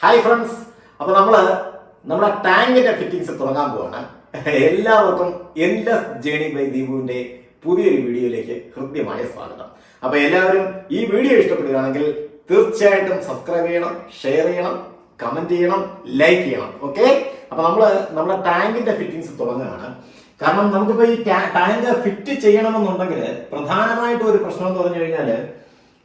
Hi friends അപ്പോൾ നമ്മൾ നമ്മുടെ ടാങ്കിന്റെ ഫിറ്റിംഗ്സ് തുടങ്ങാൻ പോവാണ്. എല്ലാവർക്കും എന്റെ ജേണി ബൈ ദീപുവിന്റെ പുതിയൊരു വീഡിയോയിലേക്ക് ഹൃദ്യമായ സ്വാഗതം. അപ്പോൾ എല്ലാവരും ഈ വീഡിയോ ഇഷ്ടപ്പെടുകയാണെങ്കിൽ തീർച്ചയായിട്ടും സബ്സ്ക്രൈബ് ചെയ്യണം ഷെയർ ചെയ്യണം കമന്റ് ചെയ്യണം ലൈക്ക് ചെയ്യണം. ഓക്കെ അപ്പോൾ നമ്മൾ നമ്മുടെ ടാങ്കിന്റെ ഫിറ്റിംഗ്സ് തുടങ്ങുകയാണ്. കാരണം നമുക്കിപ്പോൾ ഈ ടാങ്ക് ഫിറ്റ് ചെയ്യണമെന്നുണ്ടെങ്കിൽ പ്രധാനമായിട്ടും ഒരു പ്രശ്നം എന്ന് പറഞ്ഞു കഴിഞ്ഞാൽ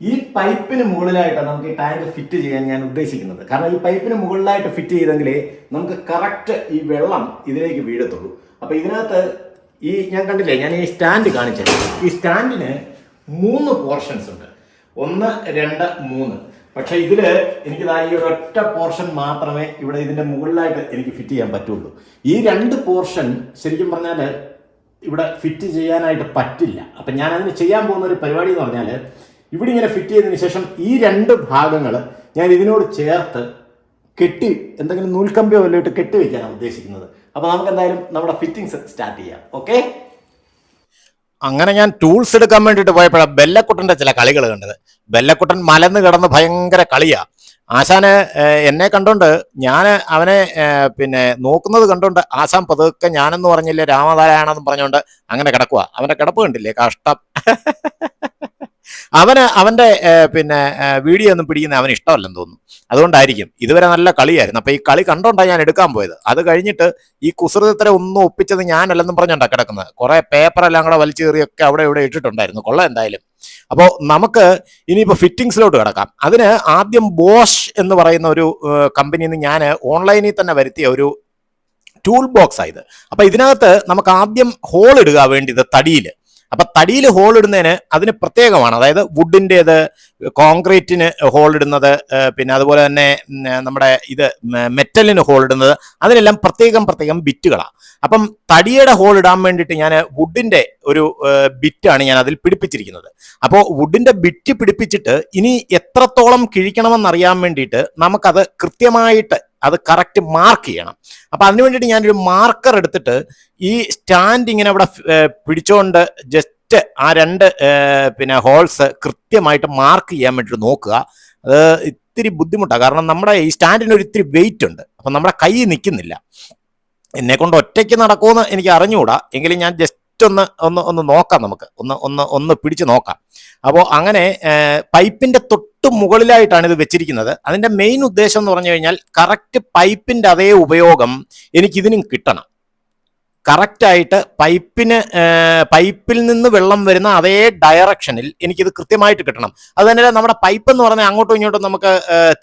ഈ പൈപ്പിന് മുകളിലായിട്ടാണ് നമുക്ക് ഈ ടാങ്ക് ഫിറ്റ് ചെയ്യാൻ ഞാൻ ഉദ്ദേശിക്കുന്നത്. കാരണം ഈ പൈപ്പിന് മുകളിലായിട്ട് ഫിറ്റ് ചെയ്തെങ്കിലേ നമുക്ക് കറക്റ്റ് ഈ വെള്ളം ഇതിലേക്ക് വീഴത്തുള്ളൂ. അപ്പൊ ഇതിനകത്ത് ഈ ഞാൻ കണ്ടില്ലേ ഞാൻ ഈ സ്റ്റാൻഡ് കാണിച്ചത് ഈ സ്റ്റാൻഡിന് മൂന്ന് പോർഷൻസ് ഉണ്ട്. ഒന്ന് രണ്ട് മൂന്ന്. പക്ഷെ ഇതിൽ എനിക്ക് ഈ ഒരു ഒറ്റ പോർഷൻ മാത്രമേ ഇവിടെ ഇതിന്റെ മുകളിലായിട്ട് എനിക്ക് ഫിറ്റ് ചെയ്യാൻ പറ്റുള്ളൂ. ഈ രണ്ട് പോർഷൻ ശരിക്കും പറഞ്ഞാൽ ഇവിടെ ഫിറ്റ് ചെയ്യാനായിട്ട് പറ്റില്ല. അപ്പം ഞാൻ അതിന് ചെയ്യാൻ പോകുന്ന ഒരു പരിപാടി എന്ന് പറഞ്ഞാൽ ഇവിടെ ഇങ്ങനെ ഫിറ്റ് ചെയ്തതിന് ശേഷം ഈ രണ്ട് ഭാഗങ്ങൾ ഞാൻ ഇതിനോട് ചേർത്ത് കെട്ടി എന്തെങ്കിലും നൂൽക്കമ്പിയോ വല്ലതും ഇട്ട് കെട്ടി വയ്ക്കാനാണ് ഉദ്ദേശിക്കുന്നത്. അപ്പോൾ നമുക്ക് എന്തായാലും നമ്മുടെ ഫിറ്റിങ്സ് സ്റ്റാർട്ട് ചെയ്യാം. ഓക്കെ അങ്ങനെ ഞാൻ ടൂൾസ് എടുക്കാൻ വേണ്ടിയിട്ട് പോയപ്പോഴാണ് ബെല്ലക്കുട്ടന്റെ ചില കളികൾ കണ്ടത്. ബെല്ലക്കുട്ടൻ മലന്ന് കിടന്ന് ഭയങ്കര കളിയാ. ആശാന് എന്നെ കണ്ടോണ്ട് ഞാൻ അവനെ പിന്നെ നോക്കുന്നത് കണ്ടോണ്ട് ആശാൻ പതുക്കെ ഞാനെന്ന് പറഞ്ഞില്ലേ രാമനാരായണെന്ന് പറഞ്ഞോണ്ട് അങ്ങനെ കിടക്കുക അവന്റെ കിടപ്പ് കണ്ടില്ലേ കഷ്ടം. അവന് അവന്റെ പിന്നെ വീഡിയോ ഒന്നും പിടിക്കുന്ന അവന് ഇഷ്ടമല്ലെന്ന് തോന്നുന്നു. അതുകൊണ്ടായിരിക്കും ഇതുവരെ നല്ല കളിയായിരുന്നു. അപ്പോൾ ഈ കളി കണ്ടോണ്ടാണ് ഞാൻ എടുക്കാൻ പോയത്. അത് കഴിഞ്ഞിട്ട് ഈ കുസൃതത്തെ ഒന്നും ഒപ്പിച്ചത് ഞാനല്ലെന്നും പറഞ്ഞുണ്ടാ കിടക്കുന്നത്. കുറേ പേപ്പറെല്ലാം കൂടെ വലിച്ചു കയറിയൊക്കെ അവിടെ ഇവിടെ ഇട്ടിട്ടുണ്ടായിരുന്നു. കൊള്ളാം എന്തായാലും. അപ്പോൾ നമുക്ക് ഇനിയിപ്പോൾ ഫിറ്റിങ്സിലോട്ട് കിടക്കാം. അതിന് ആദ്യം ബോഷ് എന്ന് പറയുന്ന ഒരു കമ്പനിയിൽ നിന്ന് ഞാൻ ഓൺലൈനിൽ തന്നെ വരുത്തിയ ഒരു ടൂൾ ബോക്സ് ആയത് അപ്പൊ ഇതിനകത്ത് നമുക്ക് ആദ്യം ഹോൾ ഇടുക വേണ്ടിയത് തടിയിൽ അപ്പൊ തടിയിൽ ഹോൾ ഇടുന്നതിന് അതിന് പ്രത്യേകമാണ്. അതായത് വുഡിന്റെത് കോൺക്രീറ്റിന് ഹോൾ ഇടുന്നത് പിന്നെ അതുപോലെ തന്നെ നമ്മുടെ ഇത് മെറ്റലിന് ഹോൾ ഇടുന്നത് അതിനെല്ലാം പ്രത്യേകം പ്രത്യേകം ബിറ്റുകളാണ് അപ്പം തടിയുടെ ഹോൾ ഇടാൻ വേണ്ടിയിട്ട് ഞാൻ വുഡിന്റെ ഒരു ബിറ്റാണ് ഞാൻ അതിൽ പിടിപ്പിച്ചിരിക്കുന്നത്. അപ്പോൾ വുഡിന്റെ ബിറ്റ് പിടിപ്പിച്ചിട്ട് ഇനി എത്രത്തോളം കിഴിക്കണമെന്ന് അറിയാൻ വേണ്ടിയിട്ട് നമുക്കത് കൃത്യമായിട്ട് അത് കറക്റ്റ് മാർക്ക് ചെയ്യണം. അപ്പം അതിന് വേണ്ടിയിട്ട് ഞാനൊരു മാർക്കർ എടുത്തിട്ട് ഈ സ്റ്റാൻഡ് ഇങ്ങനെ അവിടെ പിടിച്ചോണ്ട് ജസ്റ്റ് ആ രണ്ട് പിന്നെ ഹോൾസ് കൃത്യമായിട്ട് മാർക്ക് ചെയ്യാൻ വേണ്ടിയിട്ട് നോക്കുക. അത് ഇത്തിരി ബുദ്ധിമുട്ടാണ് കാരണം നമ്മുടെ ഈ സ്റ്റാൻഡിന് ഒരു ഇത്തിരി വെയിറ്റ് ഉണ്ട്. അപ്പം നമ്മുടെ കൈ നിൽക്കുന്നില്ല. എന്നെ കൊണ്ട് ഒറ്റയ്ക്ക് നടക്കുമെന്ന് എനിക്ക് അറിഞ്ഞുകൂടാ. എങ്കിലും ഞാൻ ജസ്റ്റ് ഒന്ന് ഒന്ന് ഒന്ന് നോക്കാം നമുക്ക്. ഒന്ന് ഒന്ന് ഒന്ന് പിടിച്ച് നോക്കാം. അപ്പോൾ അങ്ങനെ പൈപ്പിന്റെ തൊട്ട് മുകളിലായിട്ടാണ് ഇത് വെച്ചിരിക്കുന്നത്. അതിന്റെ മെയിൻ ഉദ്ദേശം എന്ന് പറഞ്ഞു കഴിഞ്ഞാൽ കറക്റ്റ് പൈപ്പിന്റെ അതേ ഉപയോഗം എനിക്കിതിനും കിട്ടണം. കറക്റ്റായിട്ട് പൈപ്പിന് പൈപ്പിൽ നിന്ന് വെള്ളം വരുന്ന അതേ ഡയറക്ഷനിൽ എനിക്കിത് കൃത്യമായിട്ട് കിട്ടണം. അത് തന്നെ നമ്മുടെ പൈപ്പ് എന്ന് പറഞ്ഞാൽ അങ്ങോട്ടും ഇങ്ങോട്ടും നമുക്ക്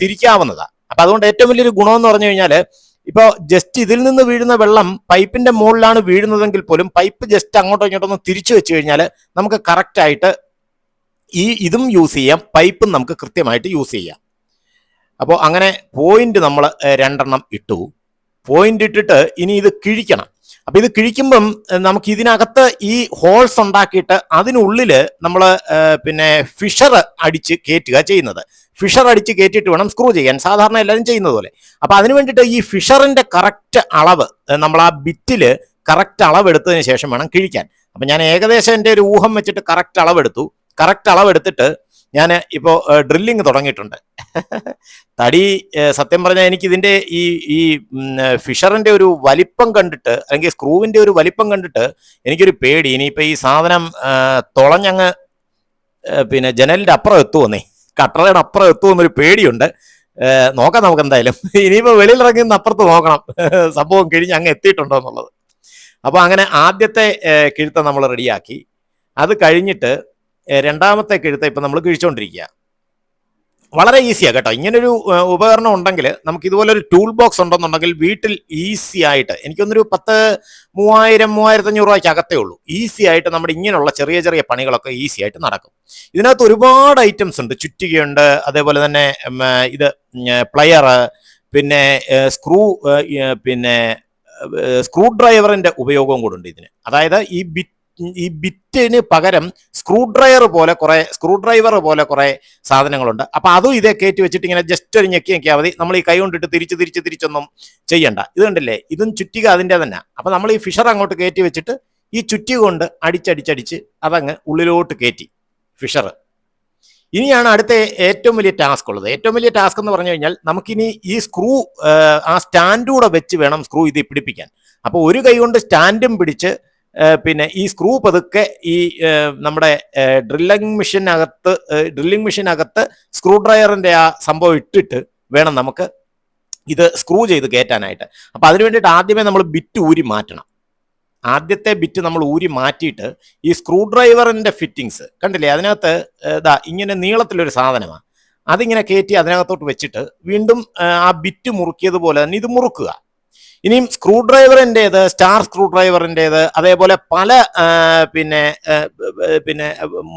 തിരിക്കാവുന്നതാണ് അപ്പം അതുകൊണ്ട് ഏറ്റവും വലിയൊരു ഗുണം എന്ന് പറഞ്ഞു കഴിഞ്ഞാൽ ഇപ്പോൾ ജസ്റ്റ് ഇതിൽ നിന്ന് വീഴുന്ന വെള്ളം പൈപ്പിന്റെ മുകളിലാണ് വീഴുന്നതെങ്കിൽ പോലും പൈപ്പ് ജസ്റ്റ് അങ്ങോട്ടോ ഇങ്ങോട്ടോ തിരിച്ചു വെച്ച് കഴിഞ്ഞാൽ നമുക്ക് കറക്റ്റായിട്ട് ഈ ഇതും യൂസ് ചെയ്യാം പൈപ്പും നമുക്ക് കൃത്യമായിട്ട് യൂസ് ചെയ്യാം. അപ്പോൾ അങ്ങനെ പോയിന്റ് നമ്മൾ രണ്ടെണ്ണം ഇട്ടു. പോയിന്റ് ഇട്ടിട്ട് ഇനി ഇത് കിഴിക്കണം. അപ്പൊ ഇത് കിഴിക്കുമ്പം നമുക്ക് ഇതിനകത്ത് ഈ ഹോൾസ് ഉണ്ടാക്കിയിട്ട് അതിനുള്ളിൽ നമ്മൾ പിന്നെ ഫിഷർ അടിച്ച് കയറ്റുക ചെയ്യുന്നത്. ഫിഷർ അടിച്ച് കയറ്റിയിട്ട് വേണം സ്ക്രൂ ചെയ്യാൻ. സാധാരണ എല്ലാവരും ചെയ്യുന്നത് പോലെ. അപ്പൊ അതിന് വേണ്ടിയിട്ട് ഈ ഫിഷറിന്റെ കറക്റ്റ് അളവ് നമ്മൾ ആ ബിറ്റിൽ കറക്റ്റ് അളവെടുത്തതിന് ശേഷം വേണം കിഴിക്കാൻ. അപ്പൊ ഞാൻ ഏകദേശം എന്റെ ഒരു ഊഹം വെച്ചിട്ട് കറക്റ്റ് അളവെടുത്തു. കറക്റ്റ് അളവെടുത്തിട്ട് ഞാൻ ഇപ്പോൾ ഡ്രില്ലിങ് തുടങ്ങിയിട്ടുണ്ട്. തടി സത്യം പറഞ്ഞാൽ എനിക്ക് ഇതിന്റെ ഈ ഈ ഫിഷറിന്റെ ഒരു വലിപ്പം കണ്ടിട്ട് അല്ലെങ്കിൽ സ്ക്രൂവിന്റെ ഒരു വലിപ്പം കണ്ടിട്ട് എനിക്കൊരു പേടി. ഇനിയിപ്പോൾ ഈ സാധനം തുളഞ്ഞങ്ങ് പിന്നെ ജനലിന്റെ അപ്പുറം എത്തുമെന്നേ കട്ടറയുടെ അപ്പുറം എത്തുമെന്നൊരു പേടിയുണ്ട്. നോക്കാം നമുക്ക് എന്തായാലും ഇനിയിപ്പോൾ നിന്ന് അപ്പുറത്ത് നോക്കണം. സംഭവം കഴിഞ്ഞ് അങ്ങ് എത്തിയിട്ടുണ്ടോ എന്നുള്ളത്. അപ്പോൾ അങ്ങനെ ആദ്യത്തെ കിഴുത്തം നമ്മൾ റെഡിയാക്കി. അത് കഴിഞ്ഞിട്ട് രണ്ടാമത്തെ കിഴുത്ത ഇപ്പം നമ്മൾ കിഴിച്ചുകൊണ്ടിരിക്കുക വളരെ ഈസിയാണ് കേട്ടോ. ഇങ്ങനൊരു ഉപകരണം ഉണ്ടെങ്കിൽ നമുക്ക് ഇതുപോലൊരു ടൂൾ ബോക്സ് ഉണ്ടെന്നുണ്ടെങ്കിൽ വീട്ടിൽ ഈസി ആയിട്ട് എനിക്കൊന്നൊരു പത്ത് മൂവായിരം മൂവായിരത്തി അഞ്ഞൂറ് രൂപയ്ക്ക് അകത്തേ ഉള്ളൂ. ഈസി ആയിട്ട് നമ്മുടെ ഇങ്ങനെയുള്ള ചെറിയ ചെറിയ പണികളൊക്കെ ഈസി ആയിട്ട് നടക്കും. ഇതിനകത്ത് ഒരുപാട് ഐറ്റംസ് ഉണ്ട്. ചുറ്റികയുണ്ട്. അതേപോലെ തന്നെ ഇത് പ്ലയർ പിന്നെ സ്ക്രൂ പിന്നെ സ്ക്രൂ ഡ്രൈവറിന്റെ ഉപയോഗവും കൂടെ ഉണ്ട് ഇതിന്. അതായത് ഈ ബിറ്റ് ഈ ബിറ്റിന് പകരം സ്ക്രൂ ഡ്രൈവർ പോലെ കുറെ സ്ക്രൂ ഡ്രൈവർ പോലെ കുറെ സാധനങ്ങളുണ്ട്. അപ്പൊ അതും ഇതേ കയറ്റി വെച്ചിട്ട് ഇങ്ങനെ ജസ്റ്റ് ഒരു ഞെക്കി ഞെക്കിയാൽ മതി. നമ്മൾ ഈ കൈ കൊണ്ടിട്ട് തിരിച്ച് തിരിച്ച് തിരിച്ചൊന്നും ചെയ്യണ്ട. ഇത് കണ്ടില്ലേ? ഇതും ചുറ്റിക അതിന്റെ തന്നെ. അപ്പൊ നമ്മൾ ഈ ഫിഷർ അങ്ങോട്ട് കയറ്റി വെച്ചിട്ട് ഈ ചുറ്റി കൊണ്ട് അടിച്ചടിച്ചടിച്ച് അതങ്ങ് ഉള്ളിലോട്ട് കയറ്റി ഫിഷർ. ഇനിയാണ് അടുത്ത ഏറ്റവും വലിയ ടാസ്ക് ഉള്ളത്. ഏറ്റവും വലിയ ടാസ്ക് എന്ന് പറഞ്ഞു കഴിഞ്ഞാൽ നമുക്കിനി ഈ സ്ക്രൂ ആ സ്റ്റാൻഡൂടെ വെച്ച് വേണം സ്ക്രൂ ഇത് പിടിപ്പിക്കാൻ. അപ്പോൾ ഒരു കൈ കൊണ്ട് സ്റ്റാൻഡും പിടിച്ച് പിന്നെ ഈ സ്ക്രൂ പതുക്കെ ഈ നമ്മുടെ ഡ്രില്ലിംഗ് മെഷീനകത്ത് ഡ്രില്ലിംഗ് മെഷീനകത്ത് സ്ക്രൂ ഡ്രൈവറിന്റെ ആ സംഭവം ഇട്ടിട്ട് വേണം നമുക്ക് ഇത് സ്ക്രൂ ചെയ്ത് കയറ്റാനായിട്ട്. അപ്പോൾ അതിന് വേണ്ടിയിട്ട് ആദ്യമേ നമ്മൾ ബിറ്റ് ഊരി മാറ്റണം. ആദ്യത്തെ ബിറ്റ് നമ്മൾ ഊരി മാറ്റിയിട്ട് ഈ സ്ക്രൂ ഡ്രൈവറിന്റെ ഫിറ്റിങ്സ് കണ്ടില്ലേ? അതിനകത്ത് ഇതാ ഇങ്ങനെ നീളത്തിലൊരു സാധനമാണ് അതിങ്ങനെ കയറ്റി അതിനകത്തോട്ട് വെച്ചിട്ട് വീണ്ടും ആ ബിറ്റ് മുറുക്കിയതുപോലെ തന്നെ ഇത് മുറുക്കുക. ഇനിയും സ്ക്രൂ ഡ്രൈവറിന്റെത് സ്റ്റാർ സ്ക്രൂ ഡ്രൈവറിന്റെത് അതേപോലെ പല പിന്നെ പിന്നെ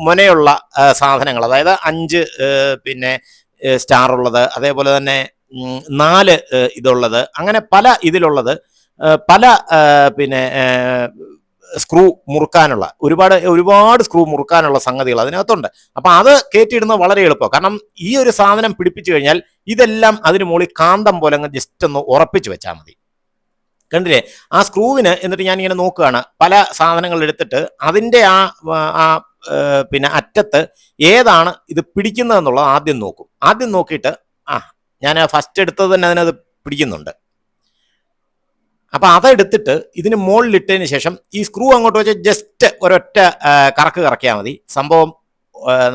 മുനയുള്ള സാധനങ്ങൾ അതായത് അഞ്ച് പിന്നെ സ്റ്റാർ ഉള്ളത് അതേപോലെ തന്നെ നാല് ഇതുള്ളത് അങ്ങനെ പല ഇതിലുള്ളത് പല പിന്നെ സ്ക്രൂ മുറുക്കാനുള്ള ഒരുപാട് ഒരുപാട് സ്ക്രൂ മുറുക്കാനുള്ള സംഗതികൾ അതിനകത്തുണ്ട്. അപ്പൊ അത് കയറ്റിയിടുന്നത് വളരെ എളുപ്പം. കാരണം ഈ ഒരു സാധനം പിടിപ്പിച്ചു കഴിഞ്ഞാൽ ഇതെല്ലാം അതിന് മുകളിൽ കാന്തം പോലെ അങ്ങ് ജസ്റ്റ് ഒന്ന് ഉറപ്പിച്ച് വെച്ചാൽ മതി. കണ്ടില്ലേ? ആ സ്ക്രൂവിന് എന്നിട്ട് ഞാൻ ഇങ്ങനെ നോക്കുകയാണ്. പല സാധനങ്ങൾ എടുത്തിട്ട് അതിന്റെ ആ ആ പിന്നെ അറ്റത്ത് ഏതാണ് ഇത് പിടിക്കുന്നതെന്നുള്ളത് ആദ്യം നോക്കും. ആദ്യം നോക്കിയിട്ട് ആ ഞാൻ ഫസ്റ്റ് എടുത്തത് തന്നെ അതിനത് പിടിക്കുന്നുണ്ട്. അപ്പൊ അതെടുത്തിട്ട് ഇതിന് മുകളിലിട്ടതിന് ശേഷം ഈ സ്ക്രൂ അങ്ങോട്ട് വെച്ച് ജസ്റ്റ് ഒരൊറ്റ കറക്ക് കറക്കിയാൽ മതി. സംഭവം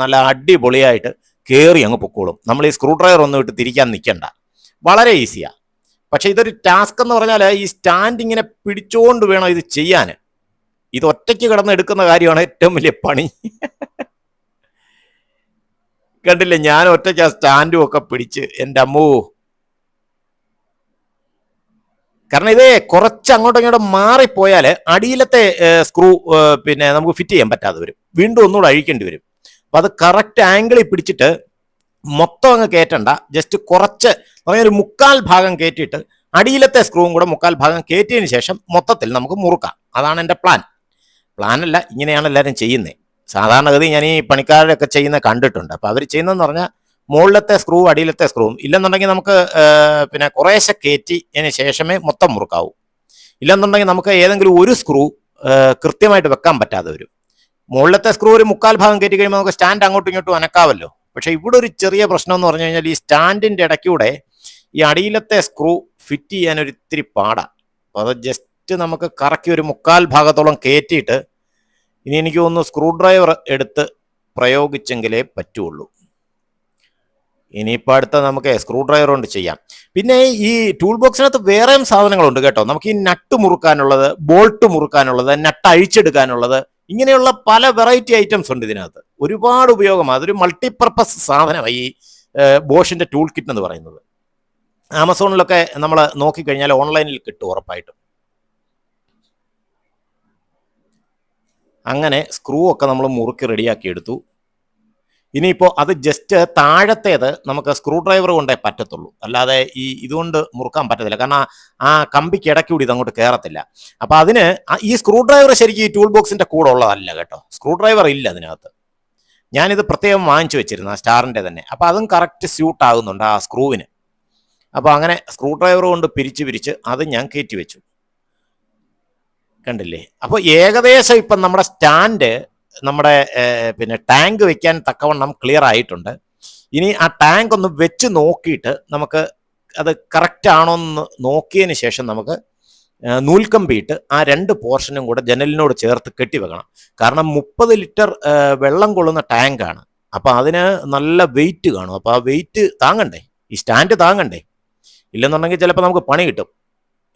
നല്ല അടിപൊളിയായിട്ട് കയറി അങ്ങ് പൊക്കോളും. നമ്മൾ ഈ സ്ക്രൂ ഡ്രൈവർ ഒന്നും ഇട്ട് തിരിക്കാൻ നിൽക്കണ്ട വളരെ ഈസിയാ പക്ഷെ ഇതൊരു ടാസ്ക് എന്ന് പറഞ്ഞാൽ ഈ സ്റ്റാൻഡിങ്ങിനെ പിടിച്ചുകൊണ്ട് വേണം ഇത് ചെയ്യാൻ ഇത് ഒറ്റയ്ക്ക് കിടന്ന് എടുക്കുന്ന കാര്യമാണ് ഏറ്റവും വലിയ പണി. കണ്ടില്ലേ? ഞാൻ ഒറ്റയ്ക്ക് ആ സ്റ്റാൻഡും ഒക്കെ പിടിച്ച് എന്റെ അമ്മൂ. കാരണം ഇതേ കുറച്ച് അങ്ങോട്ടും ഇങ്ങോട്ടും മാറിപ്പോയാൽ അടിയിലത്തെ സ്ക്രൂ പിന്നെ നമുക്ക് ഫിറ്റ് ചെയ്യാൻ പറ്റാതെ വരും. വീണ്ടും ഒന്നുകൂടെ അഴിക്കേണ്ടി വരും. അപ്പം അത് കറക്റ്റ് ആംഗിളിൽ പിടിച്ചിട്ട് മൊത്തം അങ്ങ് കയറ്റണ്ട ജസ്റ്റ് കുറച്ച് പറഞ്ഞ ഒരു മുക്കാൽ ഭാഗം കയറ്റിയിട്ട് അടിയിലത്തെ സ്ക്രൂവും കൂടെ മുക്കാൽ ഭാഗം കയറ്റിയതിന് ശേഷം മൊത്തത്തിൽ നമുക്ക് മുറുക്കാം. അതാണ് എന്റെ പ്ലാൻ പ്ലാനല്ല ഇങ്ങനെയാണ് എല്ലാവരും ചെയ്യുന്നത് സാധാരണഗതി ഞാൻ ഈ പണിക്കാരൊക്കെ ചെയ്യുന്ന കണ്ടിട്ടുണ്ട്. അപ്പോൾ അവർ ചെയ്യുന്നതെന്ന് പറഞ്ഞാൽ മുകളിലത്തെ സ്ക്രൂ അടിയിലത്തെ സ്ക്രൂവും ഇല്ലെന്നുണ്ടെങ്കിൽ നമുക്ക് പിന്നെ കുറേശ്ശെ കയറ്റി അതിന് ശേഷമേ മൊത്തം മുറുക്കാവൂ. ഇല്ലെന്നുണ്ടെങ്കിൽ നമുക്ക് ഏതെങ്കിലും ഒരു സ്ക്രൂ കൃത്യമായിട്ട് വെക്കാൻ പറ്റാതെ വരും. മുകളിലത്തെ സ്ക്രൂ ഒരു മുക്കാൽ ഭാഗം കയറ്റി കഴിയുമ്പോൾ നമുക്ക് സ്റ്റാൻഡ് അങ്ങോട്ടും ഇങ്ങോട്ടും അനക്കാവല്ലോ. പക്ഷെ ഇവിടെ ഒരു ചെറിയ പ്രശ്നം എന്ന് പറഞ്ഞു കഴിഞ്ഞാൽ ഈ സ്റ്റാൻഡിന്റെ ഇടയ്ക്കൂടെ ഈ അടിയിലത്തെ സ്ക്രൂ ഫിറ്റ് ചെയ്യാൻ ഒരു ഇത്തിരി പാടാണ് അപ്പോൾ അത് ജസ്റ്റ് നമുക്ക് കറക്കി ഒരു മുക്കാൽ ഭാഗത്തോളം കയറ്റിയിട്ട് ഇനി എനിക്ക് ഒന്ന് സ്ക്രൂ ഡ്രൈവർ എടുത്ത് പ്രയോഗിച്ചെങ്കിലേ പറ്റുള്ളൂ. ഇനിയിപ്പോൾ അടുത്ത നമുക്ക് സ്ക്രൂ ഡ്രൈവർ കൊണ്ട് ചെയ്യാം. പിന്നെ ഈ ടൂൾ ബോക്സിനകത്ത് വേറെയും സാധനങ്ങളുണ്ട് കേട്ടോ. നമുക്ക് ഈ നട്ട് മുറുക്കാനുള്ളത് ബോൾട്ട് മുറുക്കാനുള്ളത് നട്ട് അഴിച്ചെടുക്കാനുള്ളത് ഇങ്ങനെയുള്ള പല വെറൈറ്റി ഐറ്റംസ് ഉണ്ട് ഇതിനകത്ത്. ഒരുപാട് ഉപയോഗമാണ് അതൊരു മൾട്ടിപ്പർപ്പസ് സാധനമായി ഈ ബോഷിന്റെ ടൂൾ കിറ്റ് എന്ന് പറയുന്നത്. ആമസോണിലൊക്കെ നമ്മൾ നോക്കിക്കഴിഞ്ഞാൽ ഓൺലൈനിൽ കിട്ടും ഉറപ്പായിട്ടും. അങ്ങനെ സ്ക്രൂ ഒക്കെ നമ്മൾ മുറുക്കി റെഡിയാക്കി എടുത്തു. ഇനിയിപ്പോൾ അത് ജസ്റ്റ് താഴത്തേത് നമുക്ക് സ്ക്രൂ ഡ്രൈവർ കൊണ്ടേ പറ്റത്തുള്ളൂ. അല്ലാതെ ഈ ഇതുകൊണ്ട് മുറുക്കാൻ പറ്റത്തില്ല. കാരണം ആ- കമ്പിക്ക് ഇടയ്ക്കൂടി ഇത് അങ്ങോട്ട് കയറത്തില്ല അപ്പൊ അതിന് ഈ സ്ക്രൂ ഡ്രൈവർ ശരിക്കും ഈ ടൂൾ ബോക്സിന്റെ കൂടെ ഉള്ളതല്ല കേട്ടോ. സ്ക്രൂ ഡ്രൈവർ ഇല്ല അതിനകത്ത്. ഞാനിത് പ്രത്യേകം വാങ്ങിച്ചു വെച്ചിരുന്നു ആ സ്റ്റാറിന്റെ തന്നെ. അപ്പൊ അതും കറക്റ്റ് സ്യൂട്ട് ആകുന്നുണ്ട് ആ സ്ക്രൂവിന് അപ്പോൾ അങ്ങനെ സ്ക്രൂ ഡ്രൈവർ കൊണ്ട് പിരിച്ച് പിരിച്ച് അത് ഞാൻ കയറ്റി വെച്ചു. കണ്ടില്ലേ? അപ്പോൾ ഏകദേശം ഇപ്പം നമ്മുടെ സ്റ്റാൻഡ് നമ്മുടെ പിന്നെ ടാങ്ക് വെക്കാൻ തക്കവണ്ണം ക്ലിയർ ആയിട്ടുണ്ട്. ഇനി ആ ടാങ്ക് ഒന്ന് വെച്ച് നോക്കിയിട്ട് നമുക്ക് അത് കറക്റ്റ് ആണോ എന്ന് നോക്കിയതിന് ശേഷം നമുക്ക് നൂൽക്കമ്പിയിട്ട് ആ രണ്ട് പോർഷനും കൂടെ ജനലിനോട് ചേർത്ത് കെട്ടിവെക്കണം കാരണം മുപ്പത് ലിറ്റർ വെള്ളം കൊള്ളുന്ന ടാങ്കാണ്. അപ്പോൾ അതിന് നല്ല വെയിറ്റ് കാണും. അപ്പോൾ ആ വെയിറ്റ് താങ്ങണ്ടേ? ഈ സ്റ്റാൻഡ് താങ്ങണ്ടേ? ഇല്ലെന്നുണ്ടെങ്കിൽ ചിലപ്പോൾ നമുക്ക് പണി കിട്ടും.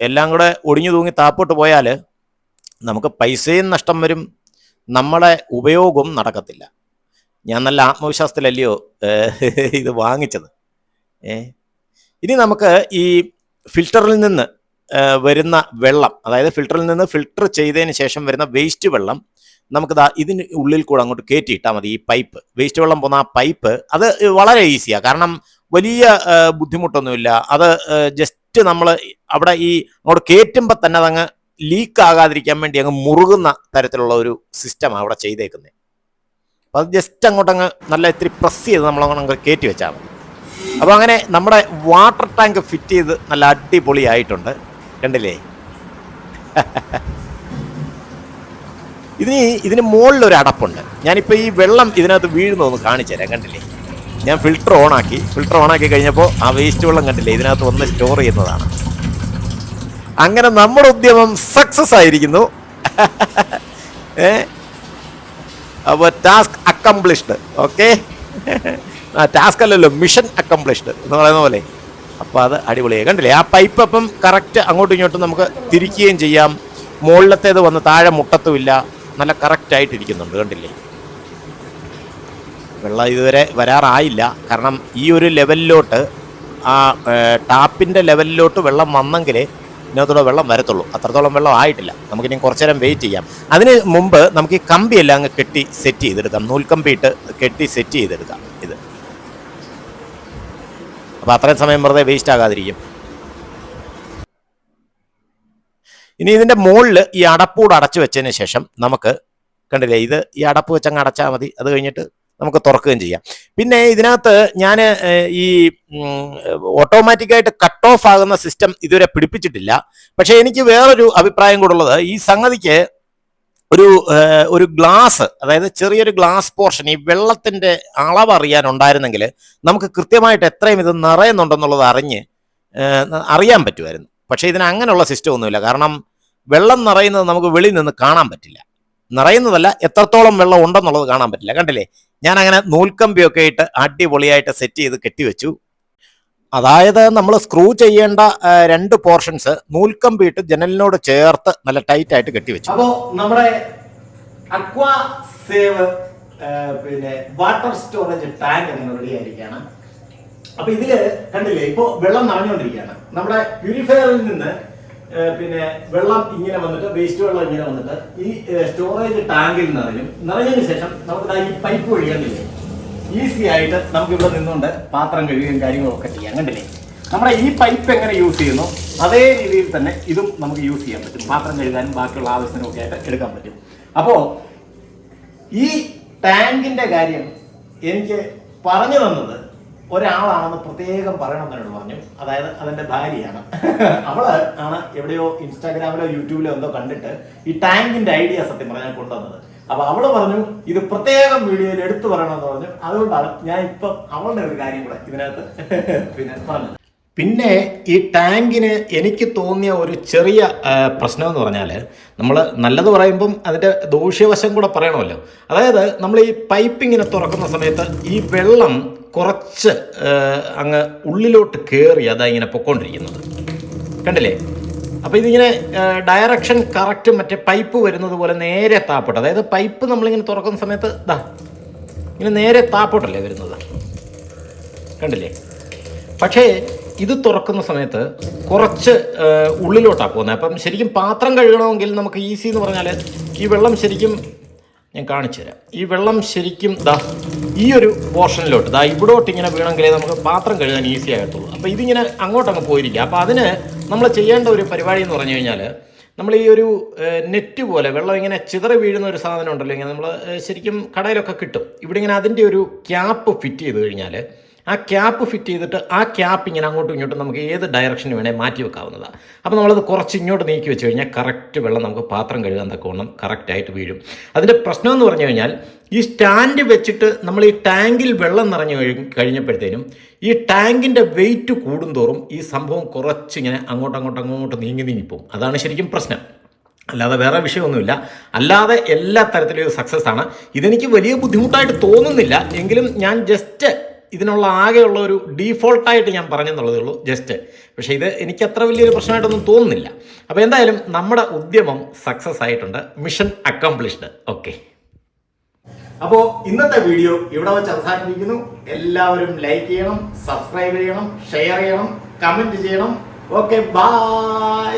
എല്ലാം കൂടെ ഒടിഞ്ഞു തൂങ്ങി താപ്പോട്ട് പോയാൽ നമുക്ക് പൈസയും നഷ്ടം വരും. നമ്മളെ ഉപയോഗം നടക്കത്തില്ല. ഞാൻ നല്ല ആത്മവിശ്വാസത്തിലല്ലയോ ഇത് വാങ്ങിച്ചത്. ഏ ഇനി നമുക്ക് ഈ ഫിൽറ്ററിൽ നിന്ന് വരുന്ന വെള്ളം അതായത് ഫിൽറ്ററിൽ നിന്ന് ഫിൽട്ടർ ചെയ്തതിന് ശേഷം വരുന്ന വേസ്റ്റ് വെള്ളം നമുക്ക് ഇതിന് ഉള്ളിൽ കൂടെ അങ്ങോട്ട് കയറ്റിയിട്ടാൽ മതി ഈ പൈപ്പ്. വേസ്റ്റ് വെള്ളം പോകുന്ന ആ പൈപ്പ് അത് വളരെ ഈസിയാണ് കാരണം വലിയ ബുദ്ധിമുട്ടൊന്നുമില്ല. അത് ജസ്റ്റ് നമ്മൾ അവിടെ ഈ അങ്ങോട്ട് കയറ്റുമ്പോൾ തന്നെ അതങ്ങ് ലീക്ക് ആകാതിരിക്കാൻ വേണ്ടി അങ്ങ് മുറുകുന്ന തരത്തിലുള്ള ഒരു സിസ്റ്റമാണ് അവിടെ ചെയ്തേക്കുന്നത് അപ്പോൾ അത് ജസ്റ്റ് അങ്ങോട്ടങ്ങ് നല്ല ഇത്തിരി പ്രസ് ചെയ്ത് നമ്മൾ അങ്ങ് കയറ്റി വെച്ചാൽ മതി. അപ്പോൾ അങ്ങനെ നമ്മുടെ വാട്ടർ ടാങ്ക് ഫിറ്റ് ചെയ്ത് നല്ല അടിപൊളിയായിട്ടുണ്ട്. കണ്ടില്ലേ? ഇതിന് ഇതിന് മുകളിൽ ഒരു അടപ്പുണ്ട്. ഞാനിപ്പോൾ ഈ വെള്ളം ഇതിനകത്ത് വീഴുന്നൊന്ന് കാണിച്ചു തരാം. കണ്ടില്ലേ? ഞാൻ ഫിൽട്ടർ ഓണാക്കി ഓൺ ആക്കി കഴിഞ്ഞപ്പോൾ ആ വേസ്റ്റ് വെള്ളം കണ്ടില്ലേ? ഇതിനകത്ത് വന്ന് സ്റ്റോർ ചെയ്യുന്നതാണ്. അങ്ങനെ നമ്മുടെ ഉദ്യമം സക്സസ് ആയിരിക്കുന്നു. അപ്പോൾ ടാസ്ക് അക്കംപ്ലിഷ്ഡ് ഓക്കെ ടാസ്ക് അല്ലല്ലോ മിഷൻ അക്കംപ്ലിഷ്ഡ് എന്ന് പറയുന്ന പോലെ. അപ്പോൾ അത് അടിപൊളിയായി. കണ്ടില്ലേ ആ പൈപ്പ് അപ്പം കറക്റ്റ് അങ്ങോട്ടും ഇങ്ങോട്ടും നമുക്ക് തിരിക്കുകയും ചെയ്യാം. മുകളിലത്തേത് വന്ന് താഴെ മുട്ടത്തുമില്ല നല്ല കറക്റ്റ് ഇരിക്കുന്നുണ്ട് കണ്ടില്ലേ? വെള്ളം ഇതുവരെ വരാറായില്ല. കാരണം ഈ ഒരു ലെവലിലോട്ട് ആ ടാപ്പിന്റെ ലെവലിലോട്ട് വെള്ളം വന്നെങ്കിലേ ഇതിനകത്തൂടെ വെള്ളം വരത്തുള്ളൂ. അത്രത്തോളം വെള്ളം ആയിട്ടില്ല. നമുക്കിനി കുറച്ചു നേരം വെയിറ്റ് ചെയ്യാം. അതിന് മുമ്പ് നമുക്ക് ഈ കമ്പിയെല്ലാം അങ്ങ് കെട്ടി സെറ്റ് ചെയ്തെടുക്കാം. നൂൽക്കമ്പി ഇട്ട് കെട്ടി സെറ്റ് ചെയ്തെടുക്കാം. ഇത്. അപ്പോൾ അത്രയും സമയം വെറുതെ വേസ്റ്റ് ആകാതിരിക്കും. ഇനി ഇതിന്റെ മുകളിൽ ഈ അടപ്പൂട് അടച്ചു വെച്ചതിന് ശേഷം നമുക്ക് കണ്ടില്ലേ ഇത് ഈ അടപ്പ് വെച്ചങ്ങ് അടച്ചാൽ മതി. അത് കഴിഞ്ഞിട്ട് നമുക്ക് തുറക്കുകയും ചെയ്യാം. പിന്നെ ഇതിനകത്ത് ഞാൻ ഈ ഓട്ടോമാറ്റിക്കായിട്ട് കട്ട് ഓഫ് ആകുന്ന സിസ്റ്റം ഇതുവരെ പിടിപ്പിച്ചിട്ടില്ല. പക്ഷേ എനിക്ക് വേറൊരു അഭിപ്രായം കൂടുള്ളത് ഈ സംഗതിക്ക് ഒരു ഒരു ഗ്ലാസ് അതായത് ചെറിയൊരു ഗ്ലാസ് പോർഷൻ ഈ വെള്ളത്തിന്റെ അളവ് അറിയാനുണ്ടായിരുന്നെങ്കിൽ നമുക്ക് കൃത്യമായിട്ട് എത്രയും ഇത് നിറയുന്നുണ്ടെന്നുള്ളത് അറിഞ്ഞ് അറിയാൻ പറ്റുമായിരുന്നു. പക്ഷേ ഇതിന് അങ്ങനെയുള്ള സിസ്റ്റം ഒന്നുമില്ല. കാരണം വെള്ളം നിറയുന്നത് നമുക്ക് വെളിയിൽ നിന്ന് കാണാൻ പറ്റില്ല. നിറയുന്നതല്ല എത്രത്തോളം വെള്ളം ഉണ്ടെന്നുള്ളത് കാണാൻ പറ്റില്ല. കണ്ടില്ലേ? ഞാൻ അങ്ങനെ നൂൽക്കമ്പിയൊക്കെ ആയിട്ട് അടിപൊളിയായിട്ട് സെറ്റ് ചെയ്ത് കെട്ടിവെച്ചു. അതായത് നമ്മൾ സ്ക്രൂ ചെയ്യേണ്ട രണ്ട് പോർഷൻസ് നൂൽക്കമ്പി ഇട്ട് ജനലിനോട് ചേർത്ത് നല്ല ടൈറ്റ് ആയിട്ട് കെട്ടിവെച്ചു. അപ്പോ നമ്മുടെ അക്വാ സേവ് പിന്നെ വാട്ടർ സ്റ്റോറേജ് ടാങ്ക് അങ്ങനെ റെഡി ആയിരിക്കുകയാണ്. അപ്പൊ ഇതിൽ കണ്ടില്ലേ ഇപ്പോ വെള്ളം നിറഞ്ഞുകൊണ്ടിരിക്കുകയാണ്. നമ്മുടെ പ്യൂരിഫയറിൽ നിന്ന് പിന്നെ വെള്ളം ഇങ്ങനെ വന്നിട്ട് വേസ്റ്റ് വെള്ളം ഇങ്ങനെ വന്നിട്ട് ഈ സ്റ്റോറേജ് ടാങ്കിൽ നിറയും. നിറഞ്ഞതിന് ശേഷം നമുക്ക് ഈ പൈപ്പ് കണ്ടില്ലേ ഈസി ആയിട്ട് നമുക്ക് ഇവിടെ നിന്നുകൊണ്ട് പാത്രം കഴുകുകയും കാര്യങ്ങളൊക്കെ ചെയ്യാം. കണ്ടില്ലേ? നമ്മുടെ ഈ പൈപ്പ് എങ്ങനെ യൂസ് ചെയ്യുന്നു? അതേ രീതിയിൽ തന്നെ ഇതും നമുക്ക് യൂസ് ചെയ്യാൻ പറ്റും. പാത്രം കഴുകാനും ബാക്കിയുള്ള ആവശ്യത്തിനും ഒക്കെ ആയിട്ട് എടുക്കാൻ പറ്റും. അപ്പോൾ ഈ ടാങ്കിന്റെ കാര്യം എനിക്ക് പറഞ്ഞു തന്നത് ഒരാളാണെന്ന് പ്രത്യേകം പറയണം എന്നോട് പറഞ്ഞു. അതായത് അതിന്റെ ഭാര്യയാണ്. അവൾ ആണ് എവിടെയോ ഇൻസ്റ്റാഗ്രാമിലോ യൂട്യൂബിലോ എന്തോ കണ്ടിട്ട് ഈ ടാങ്കിന്റെ ഐഡിയ സത്യം പറഞ്ഞാൽ കൊണ്ടുവന്നത്. അപ്പൊ അവൾ പറഞ്ഞു ഇത് പ്രത്യേകം വീഡിയോയിൽ എടുത്തു പറയണമെന്ന് പറഞ്ഞു. അതുകൊണ്ടാണ് ഞാൻ ഇപ്പൊ അവളുടെ ഒരു കാര്യം കൂടെ ഇതിനകത്ത് പിന്നെ പറഞ്ഞത്. പിന്നെ ഈ ടാങ്കിന് എനിക്ക് തോന്നിയ ഒരു ചെറിയ പ്രശ്നം എന്ന് പറഞ്ഞാൽ നമ്മൾ നല്ലത് പറയുമ്പം അതിന്റെ ദൂഷ്യവശം കൂടെ പറയണമല്ലോ. അതായത് നമ്മൾ ഈ പൈപ്പിങ്ങിനെ തുറക്കുന്ന സമയത്ത് ഈ വെള്ളം കുറച്ച് അങ്ങ് ഉള്ളിലോട്ട് കയറി അതാ ഇങ്ങനെ പൊക്കോണ്ടിരിക്കുന്നത്. കണ്ടില്ലേ? അപ്പോൾ ഇതിങ്ങനെ ഡയറക്ഷൻ കറക്റ്റ് മറ്റേ പൈപ്പ് വരുന്നത് പോലെ നേരെ താപ്പോട്ട്. അതായത് പൈപ്പ് നമ്മളിങ്ങനെ തുറക്കുന്ന സമയത്ത് ഇതാ ഇങ്ങനെ നേരെ താപ്പോട്ടല്ലേ വരുന്നത്. കണ്ടില്ലേ? പക്ഷേ ഇത് തുറക്കുന്ന സമയത്ത് കുറച്ച് ഉള്ളിലോട്ടാണ് പോകുന്നത്. അപ്പം ശരിക്കും പാത്രം കഴുകണമെങ്കിൽ നമുക്ക് ഈസി എന്ന് പറഞ്ഞാൽ ഈ വെള്ളം ശരിക്കും ഞാൻ കാണിച്ചു തരാം ഈ വെള്ളം ശരിക്കും ദാ ഈ ഒരു പോർഷനിലോട്ട് ഇതാ ഇവിടോട്ട് ഇങ്ങനെ വീണമെങ്കിലേ നമുക്ക് പാത്രം കഴുകാൻ ഈസി ആകത്തുള്ളൂ. അപ്പോൾ ഇതിങ്ങനെ അങ്ങോട്ടങ്ങ് പോയിരിക്കുക. അപ്പോൾ അതിന് നമ്മൾ ചെയ്യേണ്ട ഒരു പരിപാടി എന്ന് പറഞ്ഞു കഴിഞ്ഞാൽ നമ്മൾ ഈ ഒരു നെറ്റ് പോലെ വെള്ളം ഇങ്ങനെ ചിതറി വീഴുന്ന ഒരു സാധനം ഉണ്ടല്ലോ ഇങ്ങനെ നമ്മൾ ശരിക്കും കടയിലൊക്കെ കിട്ടും. ഇവിടെ ഇങ്ങനെ അതിന്റെ ഒരു ക്യാപ്പ് ഫിറ്റ് ചെയ്ത് കഴിഞ്ഞാൽ ആ ക്യാപ്പ് ഫിറ്റ് ചെയ്തിട്ട് ആ ക്യാപ്പ് ഇങ്ങനെ അങ്ങോട്ടും ഇങ്ങോട്ടും നമുക്ക് ഏത് ഡയറക്ഷന് വേണേൽ മാറ്റി വെക്കാവുന്നതാണ് അപ്പോൾ നമ്മളത് കുറച്ച് ഇങ്ങോട്ട് നീക്കി വെച്ച് കഴിഞ്ഞാൽ കറക്റ്റ് വെള്ളം നമുക്ക് പാത്രം കഴുകാൻ തക്കവണ്ണം കറക്റ്റായിട്ട് വീഴും. അതിന്റെ പ്രശ്നം എന്ന് പറഞ്ഞു കഴിഞ്ഞാൽ ഈ സ്റ്റാൻഡ് വെച്ചിട്ട് നമ്മൾ ഈ ടാങ്കിൽ വെള്ളം നിറഞ്ഞു കഴി കഴിഞ്ഞപ്പോഴത്തേനും ഈ ടാങ്കിന്റെ വെയിറ്റ് കൂടുന്തോറും ഈ സംഭവം കുറച്ച് ഇങ്ങനെ അങ്ങോട്ട് അങ്ങോട്ട് അങ്ങോട്ട് നീങ്ങി നീങ്ങിപ്പോവും അതാണ് ശരിക്കും പ്രശ്നം. അല്ലാതെ വേറെ വിഷയമൊന്നുമില്ല. അല്ലാതെ എല്ലാ തരത്തിലും സക്സസ് ആണ്. ഇതെനിക്ക് വലിയ ബുദ്ധിമുട്ടായിട്ട് തോന്നുന്നില്ല. എങ്കിലും ഞാൻ ജസ്റ്റ് ഇതിനുള്ള ആകെയുള്ള ഒരു ഡീഫോൾട്ടായിട്ട് ഞാൻ പറഞ്ഞെന്നുള്ളതേ ഉള്ളൂ ജസ്റ്റ് പക്ഷേ ഇത് എനിക്ക് അത്ര വലിയൊരു പ്രശ്നമായിട്ടൊന്നും തോന്നുന്നില്ല. അപ്പോൾ എന്തായാലും നമ്മുടെ ഉദ്യമം സക്സസ് ആയിട്ടുണ്ട്. മിഷൻ അക്കംപ്ലിഷ്ഡ് ഓക്കെ അപ്പോ ഇന്നത്തെ വീഡിയോ ഇവിടെ വെച്ച് അവസാനിപ്പിക്കുന്നു. എല്ലാവരും ലൈക്ക് ചെയ്യണം സബ്സ്ക്രൈബ് ചെയ്യണം ഷെയർ ചെയ്യണം കമന്റ് ചെയ്യണം. Okay bye